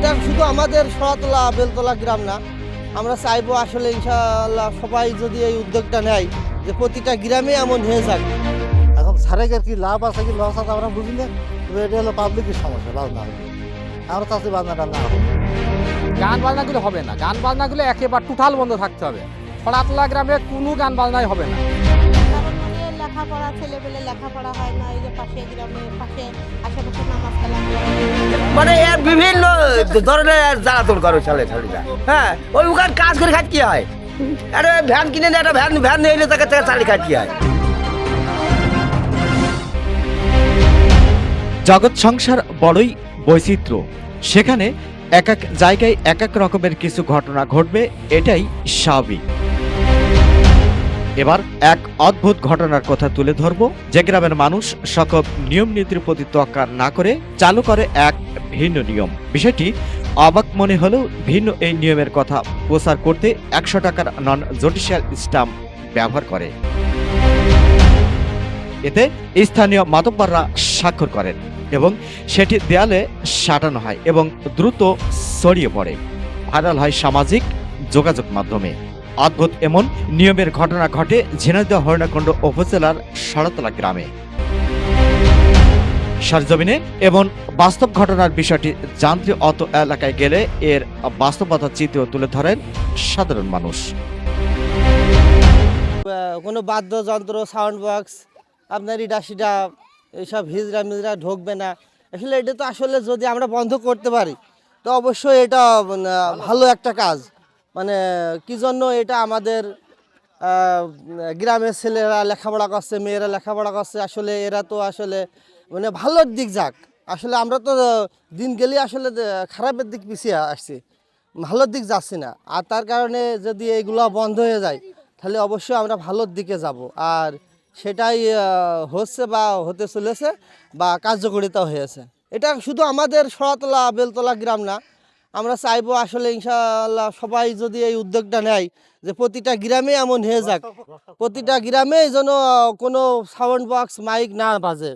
এটা শুধু আমাদের সরাতলা বেলতলা গ্রাম না। আমরা চাইব আসলে ইনশাআল্লাহ সবাই যদি এই উদ্যোগটা নেয় যে প্রতিটা গ্রামে এমন হয়ে যাক। এখন সারেকের কি লাভ আছে কি লস আছে আমরা বুঝি না তবে এটা হলো পাবলিকের সমস্যা বাজনা হলে আমরা চাচ্ছি বাজনাটা না গান বাজনাগুলো হবে না। গান বাজনাগুলো একেবারে টোটাল বন্ধ থাকতে হবে। ফরাতলা গ্রামে কোনো গান বাজনাই হবে না। লেখাপড়া ছেলেপেলে লেখাপড়া হয় না এই যে পাশে গ্রামে পাশে আশেপাশে নামাজ কালাম। মানে এর বিভিন্ন ধরনের জ্বালাতন করে ছেলে ছেলেরা হ্যাঁ ওই ওখানে কাজ করে খাট কি হয়? একটা ভ্যান কিনে নিয়ে, একটা ভ্যান ভ্যান নিয়ে তাকে তাকে চালি খাট কি হয়? জগৎ সংসার বড়ই বৈচিত্র্য। সেখানে এক এক জায়গায় এক এক রকমের কিছু ঘটনা ঘটবে, এটাই স্বাভাবিক। এবার এক অদ্ভুত ঘটনার কথা তুলে ধরব। যে গ্রামের মানুষ সকল নিয়ম নীতির প্রতি তোয়াক্কা না করে চালু করে এক ভিন্ন নিয়ম। বিষয়টি অবাক মনে হলেও ভিন্ন এই নিয়মের কথা প্রচার করতে একশো টাকার নন জুডিশিয়াল স্টাম্প ব্যবহার করে। এতে স্থানীয় মাতব্বররা স্বাক্ষর করেন এবং সেটি দেয়ালে সাটানো হয় এবং দ্রুত ছড়িয়ে পড়ে। ভাইরাল হয় সামাজিক যোগাযোগ মাধ্যমে। অদ্ভুত এমন নিয়মের ঘটনা ঘটে ঝিনাইদহ হরিণাকুণ্ড উপজেলার সড়তলা গ্রামে। সরজমিনে এবং বাস্তব ঘটনার বিষয়টি জানতে অত এলাকায় গেলে এর বাস্তবতা চিত্র তুলে ধরেন সাধারণ মানুষ। কোনো বাদ্যযন্ত্র সাউন্ড বক্স আপনার ইডা এইসব হিজড়া মিজরা ঢুকবে না। আসলে এটা তো আসলে যদি আমরা বন্ধ করতে পারি, তো অবশ্যই এটা ভালো একটা কাজ। মানে কি জন্য এটা আমাদের গ্রামের ছেলেরা লেখাপড়া করছে, মেয়েরা লেখাপড়া করছে, আসলে এরা তো আসলে মানে ভালোর দিক যাক। আসলে আমরা তো দিন গেলে আসলে খারাপের দিক পিছিয়ে আসছি, ভালোর দিক যাচ্ছি না। আর তার কারণে যদি এইগুলো বন্ধ হয়ে যায়, তাহলে অবশ্যই আমরা ভালোর দিকে যাব। আর সেটাই হচ্ছে বা হতে চলেছে বা কার্যকরিতা হয়েছে। এটা শুধু আমাদের সরাতলা বেলতলা গ্রাম না আমরা চাইব আসলে ইনশাআল্লাহ সবাই যদি এই উদ্যোগটা নেয় যে প্রতিটা গ্রামে এমন হয়ে যাক। প্রতিটা গ্রামে যেন কোনো সাউন্ড বক্স মাইক না বাজে।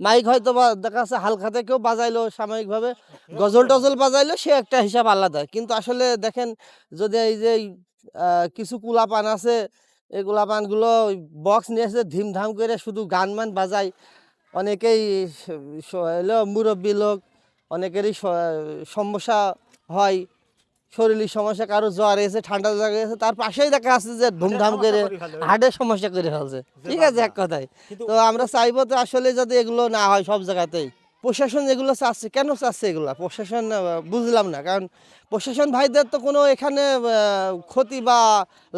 মাইক হয়তো বা দেখা যাচ্ছে হালখাতে কেউ বাজাইলো সাময়িকভাবে, গজল টজল বাজাইলো, সে একটা হিসাব আলাদা। কিন্তু আসলে দেখেন, যদি এই যে কিছু কুলাপান আছে এই কুলাপানগুলো বক্স নিয়ে এসে ধিমধাম করে শুধু গান মান বাজায়। অনেকেই মুরব্বী লোক, অনেকেরই সমস্যা হয় শরীরের সমস্যা কারও জ্বর এসে ঠান্ডা জায়গা এসে তার পাশেই দেখা যাচ্ছে যে ধুমধাম করে হার্টের সমস্যা করে ফেলছে। ঠিক আছে এক কথায়। তো আমরা চাইব তো আসলে যাতে এগুলো না হয় সব জায়গাতেই। প্রশাসন এগুলো চাচ্ছে কেন চাচ্ছে এগুলো? প্রশাসন বুঝলাম না কারণ প্রশাসন ভাইদের তো কোনো এখানে ক্ষতি বা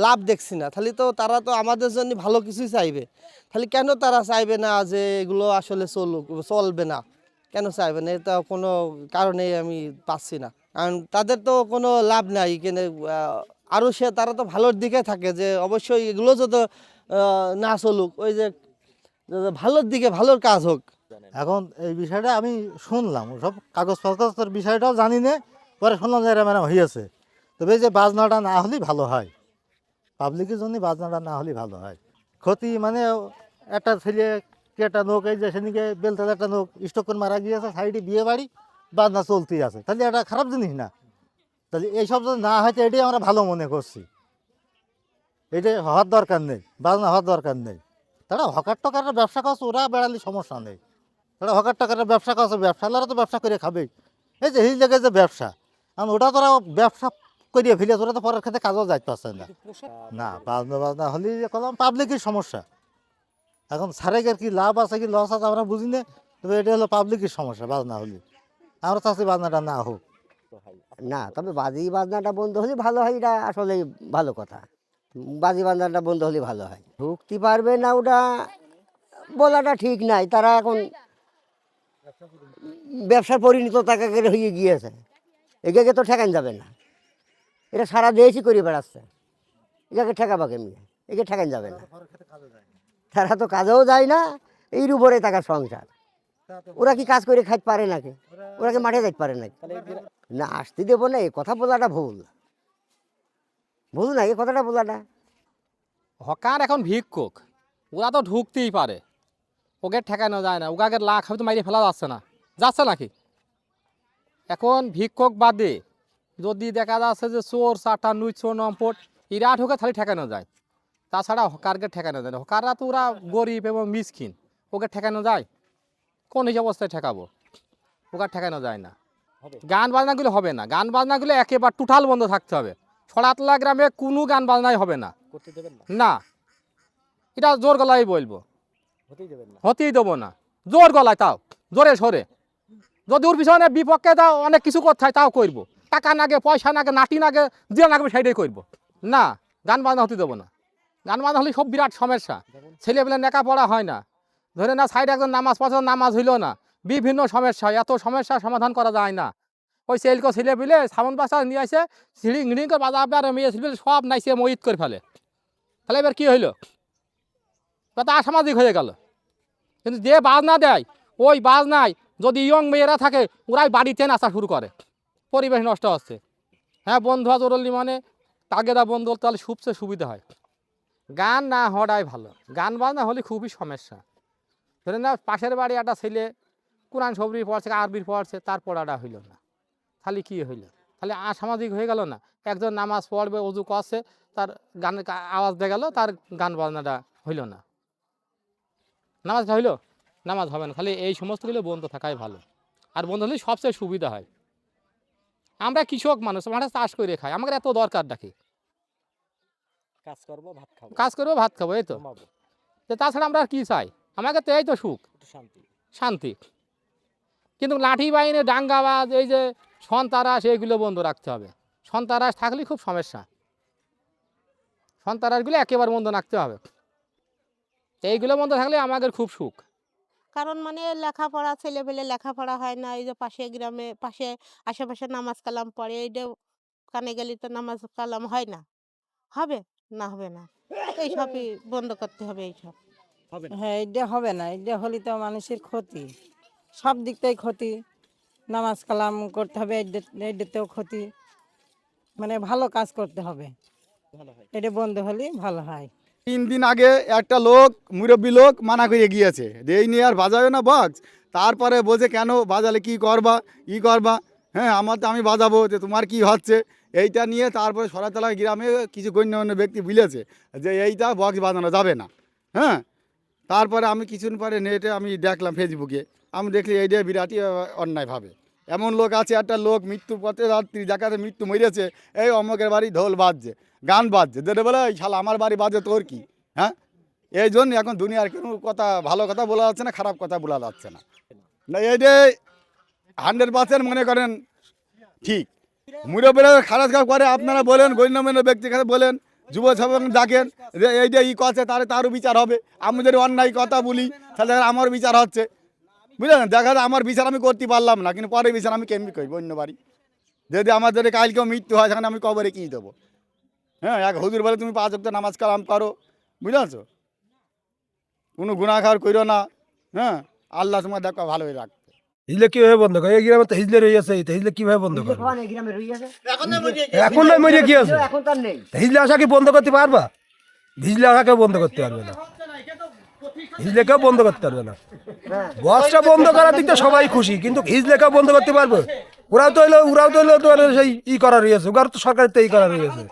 লাভ দেখছি না। তাহলে তো তারা তো আমাদের জন্য ভালো কিছুই চাইবে। তাহলে কেন তারা চাইবে না যে এগুলো আসলে চলুক চলবে না? কেন চাইবে না? এটা কোনো কারণেই আমি পাচ্ছি না। কারণ তাদের তো কোনো লাভ নাই। কেন আরও সে, তারা তো ভালোর দিকে থাকে যে, অবশ্যই এগুলো যত না চলুক, ওই যে ভালোর দিকে ভালোর কাজ হোক। এখন এই বিষয়টা আমি শুনলাম, সব কাগজ পত্রের বিষয়টাও জানি না, পরে শুনলাম যে এরা মানে হয়েছে তবে যে বাজনাটা না হলেই ভালো হয়। পাবলিকের জন্য বাজনাটা না হলেই ভালো হয়। ক্ষতি মানে একটা ছেলে একটা লোক, এই যে সেদিকে বেলতালে একটা লোক স্টোক করে মারা গিয়েছে, সাইডে বিয়ে বাড়ি। বাজনা চলতেই আছে। তাহলে এটা খারাপ জিনিস না। তাহলে এইসব যদি না হয়, তো এটাই আমরা ভালো মনে করছি। এটা হওয়ার দরকার নেই বাজনা হওয়ার দরকার নেই। তারা হকার টকারের ব্যবসা করছে, ওরা বেড়ালে সমস্যা নেই। তারা হকার টাকার ব্যবসা করছে ব্যবসালারা তো ব্যবসা করে খাবেই। এই যে হিল জায়গায় যে ব্যবসা কারণ ওটা তোরা ব্যবসা করিয়ে ফেলে ওরা তো পরের ক্ষেত্রে কাজও যাইতে পারছে না। না বাজনা বাজনা হলে কলম পাবলিকের সমস্যা। এখন সারেকের কি লাভ আছে, কি লস আছে, আমরা বুঝি না তবে এটা হলো পাবলিকের সমস্যা বাজনা হলে আমরা চাচ্ছি বাজনাটা না হোক। না, তবে বাজি বাজনাটা বন্ধ হলে ভালো হয়, এটা আসলে ভালো কথা। বাজি বাজনাটা বন্ধ হলে ভালো হয়। ঢুকতে পারবে না ওটা, বলাটা ঠিক নাই, তারা এখন ব্যবসার পরিণত তাকে হয়ে গিয়েছে। একে তো ঠেকান যাবে না। এটা সারা দেশই করে বেড়াচ্ছে। এটাকে ঠেকাবা কেমনি? একে ঠেকান যাবে না। তারা তো কাজেও যায় না, এর উপরে টাকার সংসার। ওরা কি কাজ করে খাইতে পারে নাকি? ওরা কি মাঠে যাইতে পারে নাকি? না, আসতে দেবো না, এই কথা বলাটা ভুল। ভুল না, এই কথাটা বলাটা? হকার এখন ভিক্ষুক। ওরা তো ঢুকতেই পারে। ওকে ঠেকানো যায় না। ওকে লাখ হয়তো মাইরে ফেলা যাচ্ছে না। যাচ্ছে নাকি? এখন ভিক্ষক বাদে যদি দেখা যাচ্ছে যে চোর, চাটা, নুই চোর, নম্পট, এরা ঢোকে তাহলে ঠেকানো যায়। তাছাড়া হকারকে ঠেকানো যায় না। হকাররা তো ওরা গরিব এবং মিসকিন। ওকে ঠেকানো যায়। কোন এই অবস্থায় ঠেকাবো? ওকে ঠেকানো যায় না। গান বাজনাগুলো হবে না। গান বাজনাগুলো একেবারে টোটাল বন্ধ থাকতে হবে। ছড়াতলা গ্রামে কোনো গান বাজনাই হবে না। না? এটা জোর গলায় বলব। হতেই দেবো না। জোর গলায় তাও। জোরে সরে। যদি ওর পিছনে বিপক্ষে তাও অনেক কিছু করতে হয় তাও করব। টাকা নাগে পয়সা নাগে নাটি নাগে যে লাগবে সেটাই করব। না গান বাজনা হতে দেবো না। গান বাজনা হলে সব বিরাট সমস্যা। ছেলেবেলে নেকা পড়া হয় না। ধরে না সাইড একজন নামাজ পড়ছে, নামাজ হইল না। বিভিন্ন সমস্যা, এত সমস্যার সমাধান করা যায় না। ওই সেলকো ছেলে পেলে সামন বাসা নিয়ে আসে, সিঁড়ি হিড়িং করে বাজা আপনার মেয়ে ছেলে সব নাইসে মহিত করে ফেলে। তাহলে এবার কী হইল? তা অসামাজিক হয়ে গেল। কিন্তু যে বাজ না দেয়, ওই বাজ নাই যদি ইয়ং মেয়েরা থাকে, ওরাই বাড়িতে নাচা শুরু করে। পরিবেশ নষ্ট হচ্ছে। হ্যাঁ বন্ধু আজরলি মানে তাগেদা বন্ধু হলে তাহলে সবচেয়ে সুবিধা হয়। গান না হওয়াটাই ভালো। গান বাজনা হলে খুবই সমস্যা। ধরে না পাশের বাড়ি একটা ছেলে কোরআন সবরি পড়ছে আরবির পড়ছে তার পড়াটা হইল না। তাহলে কি হইল? তাহলে আসামাজিক হয়ে গেল না? একজন নামাজ পড়বে অজু করছে তার গানের কা- আওয়াজ দিয়ে গেল তার গান বাজনাটা হইল না। নামাজ হইল? নামাজ হবে না। খালি এই সমস্তগুলো বন্ধ থাকাই ভালো। আর বন্ধ হলে সবচেয়ে সুবিধা হয়। আমরা কৃষক মানুষ আমরা চাষ করে খাই আমাদের এত দরকার ডাকি কাজ করব ভাত খাব। কাজ করব ভাত খাব এই তো তাছাড়া আমরা আর কি চাই? আমাকে তো এই তো সুখ। শান্তি। শান্তি। কিন্তু লাঠি বাহিনী ডাঙ্গাবাজ এই যে সন্তারাস এইগুলো বন্ধ রাখতে হবে। সন্তারাস থাকলে খুব সমস্যা। সন্তারাসগুলো একেবারে বন্ধ রাখতে হবে। তো এইগুলো বন্ধ থাকলে আমাদের খুব সুখ। কারণ মানে লেখাপড়া ছেলে পেলে লেখাপড়া হয় না এই যে পাশে গ্রামে পাশে আশেপাশে নামাজ কালাম পড়ে এইটা কানে গেলে তো নামাজ কালাম হয় না। হবে না হবে না। এইসবই বন্ধ করতে হবে এইসব। হবে না। হ্যাঁ এটা হবে না এটা হলে তো মানুষের ক্ষতি। সব দিক থেকে ক্ষতি। নামাজ কালাম করতে হবে এটাতেও ক্ষতি। মানে ভালো কাজ করতে হবে। এটা বন্ধ হলে ভালো হয়। তিন দিন আগে একটা লোক মুরব্বী লোক মানা করে গিয়েছে যে এই নিয়ে আর বাজাবে না বক্স তারপরে বোঝে কেন বাজালে কি করবা? ই করবা? হ্যাঁ আমার তো আমি বাজাবো যে তোমার কি হচ্ছে? এইটা নিয়ে তারপরে সরাতলা গ্রামে কিছু গণ্যমান্য ব্যক্তি বুঝেছে যে এইটা বক্স বাজানো যাবে না। হ্যাঁ? তারপরে আমি কিছুদিন পরে নেটে আমি দেখলাম ফেসবুকে আমি দেখলি এইটা বিরাটই অন্যায়ভাবে এমন লোক আছে, একটা লোক মৃত্যুর পথে রাত্রি দেখাতে মৃত্যু মরেছে, এই অমকের বাড়ি ঢোল বাজছে, গান বাজছে। দেবে বলে, এই শালা, আমার বাড়ি বাজে তোর কি? হ্যাঁ? এই জন্য এখন দুনিয়ার কোনো কথা, ভালো কথা বলা যাচ্ছে না, খারাপ কথা বলা যাচ্ছে না। না এইটা হান্ড্রেড পার্সেন্ট মনে করেন, ঠিক। মুরব্বীরা খারাপ কাজ করে, আপনারা বলেন, গণ্যমান্য ব্যক্তির কাছে বলেন যুব সমাজ ডাকেন, যে এইটা ই করছে তার তারও বিচার হবে। আমি যদি অন্যায় কথা বলি, তাহলে আমার বিচার হচ্ছে। বুঝলেন? দেখা যায় আমার বিচার আমি করতে পারলাম না, কিন্তু পরে বিচার আমি কেমনি করব অন্য বাড়ি? যদি আমার যদি কালকেও মৃত্যু হয়, সেখানে আমি কবরে কী দেবো? হ্যাঁ এক হুজুর বলে, তুমি পাঁচ অক্ট নামাজ কালাম করো। বুঝেছ কোনো গুণাখার করো না। হ্যাঁ আল্লাহ তোমার দেখো ভালোই রাখ। হিজলে কীভাবে বন্ধ করে? এই গ্রামে তো হিজলে রয়ে আছে হিজলে কীভাবে বন্ধ করবে এখন নয় মরিয়ে কি আছে এখন তার নেই। হিজলে আসা কি বন্ধ করতে পারবা? ভিজলে আসা কেউ বন্ধ করতে পারবে না। হিজলে কেউ বন্ধ করতে পারবে না। বসটা বন্ধ করার দিক সবাই খুশি কিন্তু হিজলে কেউ বন্ধ করতে পারবে? ওরাও তো হইল ওরাও তো হইল তোমার সেই ই করা রয়েছে ওরা তো সরকারের তো ই করা রয়েছে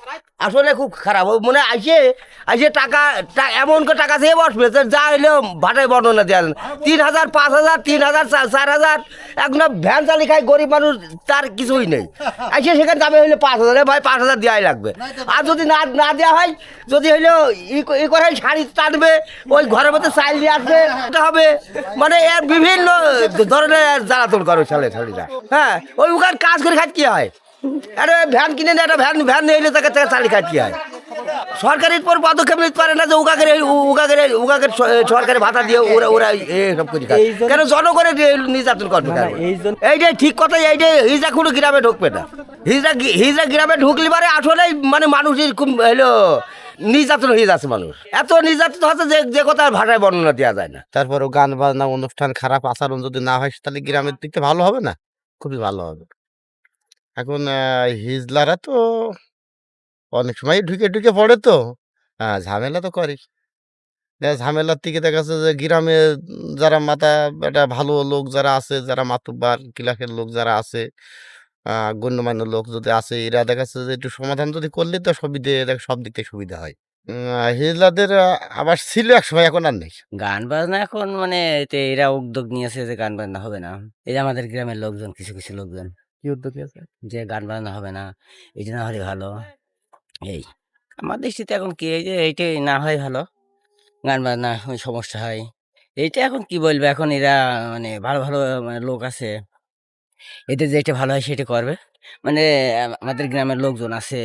আসলে খুব খারাপ। মনে আইসে আইসে টাকা এমন করে টাকা দিয়ে বসবে যে হইলেও ভাটায় বর্ণনা দেওয়া তিন হাজার, পাঁচ হাজার, তিন হাজার চার হাজার এখন ভ্যান চালি খায় গরিব মানুষ, তার কিছুই নেই। আইসে সেখানে দামে হইলে পাঁচ হাজার ভাই পাঁচ হাজার দেওয়াই লাগবে। আর যদি না না দেওয়া হয়, যদি হইলেও ই করে শাড়ি টানবে, ওই ঘরের মধ্যে চাইল নিয়ে আসবে হবে। মানে এর বিভিন্ন ধরনের জ্বালাতন করে ছেলে ছেলেরা হ্যাঁ ওই ওখানে কাজ করে খাত কি হয়? আরে ভ্যান কিনে নিয়ে একটা ভ্যান ভ্যান নিয়ে তাকে তাকে চালি খাত কি হয় সরকারের পর পদক্ষেপ নিতে পারে না যে উগাকের উগাকের উগাকের সরকারি ভাতা দিয়ে ওরা ওরা সব করে খায়। কেন জনগণের নির্যাতন করবে? এইটাই ঠিক কথা এইটাই হিজড়া কোনো গ্রামে ঢুকবে না। হিজড়া গি- হিজড়া গ্রামে ঢুকলে পারে আসলে মানে মানুষের খুব হলো নির্যাতন হয়ে যাচ্ছে মানুষ। এত নির্যাতন হচ্ছে যে যে কথা আর ভাষায় বর্ণনা দেওয়া যায় না। তারপরেও গান বাজনা অনুষ্ঠান খারাপ আচরণ যদি না হয় তাহলে গ্রামের দিকে ভালো হবে না? খুবই ভালো হবে। এখন হিজলারা তো অনেক সময় ঢুকে ঢুকে পড়ে তো। হ্যাঁ ঝামেলা তো করে ঝামেলার থেকে দেখা যাচ্ছে যে, গ্রামে যারা মাথা, একটা ভালো লোক যারা আছে, যারা মাতুব্বার কিলাকের লোক যারা আছে গণ্যমান্য লোক যদি আছে, এরা দেখা যাচ্ছে যে, একটু সমাধান যদি করলে তো সুবিধে দেখ- সব দিক থেকে সুবিধা হয়। হিজলাদের আবার ছিল এক সময়, এখন আর নেই। গান বাজনা এখন মানে এরা উদ্যোগ নিয়েছে যে, গান বাজনা হবে না। এই আমাদের গ্রামের লোকজন, কিছু কিছু লোকজন। কি উদ্যোগ আছে যে গান বাজনা হবে না এই না হলে ভালো। এই আমার দৃষ্টিতে এখন কি এই যে এইটাই না হয় ভালো গান বাজনা ওই সমস্যা হয়। এইটা এখন কি বলবে? এখন এরা মানে ভালো ভালো মানে লোক আছে। এদের যেটা ভালো হয় সেটা করবে। মানে আমাদের গ্রামের লোকজন আছে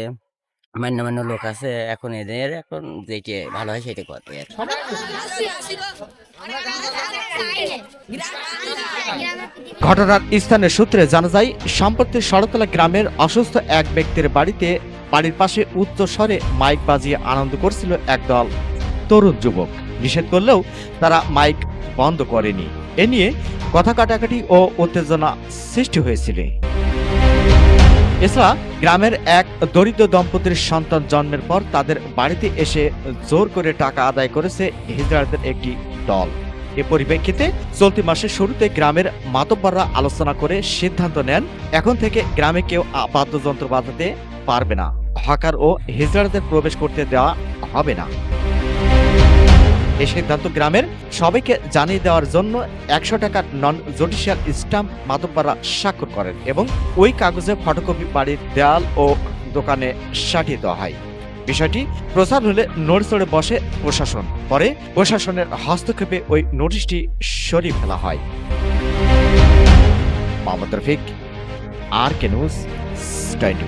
মান্য মান্য লোক আছে এখন এদের এখন যেটা ভালো হয় সেটা করবে আর কি। ঘটনার স্থানের সূত্রে জানা যায় সম্প্রতি শরতলা গ্রামের অসুস্থ এক ব্যক্তির বাড়িতে বাড়ির পাশে উচ্চ স্বরে মাইক বাজিয়ে আনন্দ করছিল একদল তরুণ যুবক নিষেধ করলেও তারা মাইক বন্ধ করেনি। এ নিয়ে কথা কাটাকাটি ও উত্তেজনা সৃষ্টি হয়েছিল। এছাড়া গ্রামের এক দরিদ্র দম্পতির সন্তান জন্মের পর তাদের বাড়িতে এসে জোর করে টাকা আদায় করেছে হিজড়াদের একটি দল। এ পরিপ্রেক্ষিতে চলতি মাসের শুরুতে গ্রামের মাতব্বররা আলোচনা করে সিদ্ধান্ত নেন, এখন থেকে গ্রামে কেউ বাদ্যযন্ত্র বাজাতে পারবে না। হকার ও হিজড়াদের প্রবেশ করতে দেওয়া হবে না। এই সিদ্ধান্ত গ্রামের সবাইকে জানিয়ে দেওয়ার জন্য একশো টাকার নন জুডিশিয়াল স্টাম্প মাতব্বররা স্বাক্ষর করেন এবং ওই কাগজে ফটোকপি বাড়ির দেয়াল ও দোকানে সাটিয়ে দেওয়া হয়। বিষয়টি প্রচার হলে নড়চড়ে বসে প্রশাসন। পরে প্রশাসনের হস্তক্ষেপে ওই নোটিশটি সরিয়ে ফেলা হয়। Mohammad Rafiq R K news. Twenty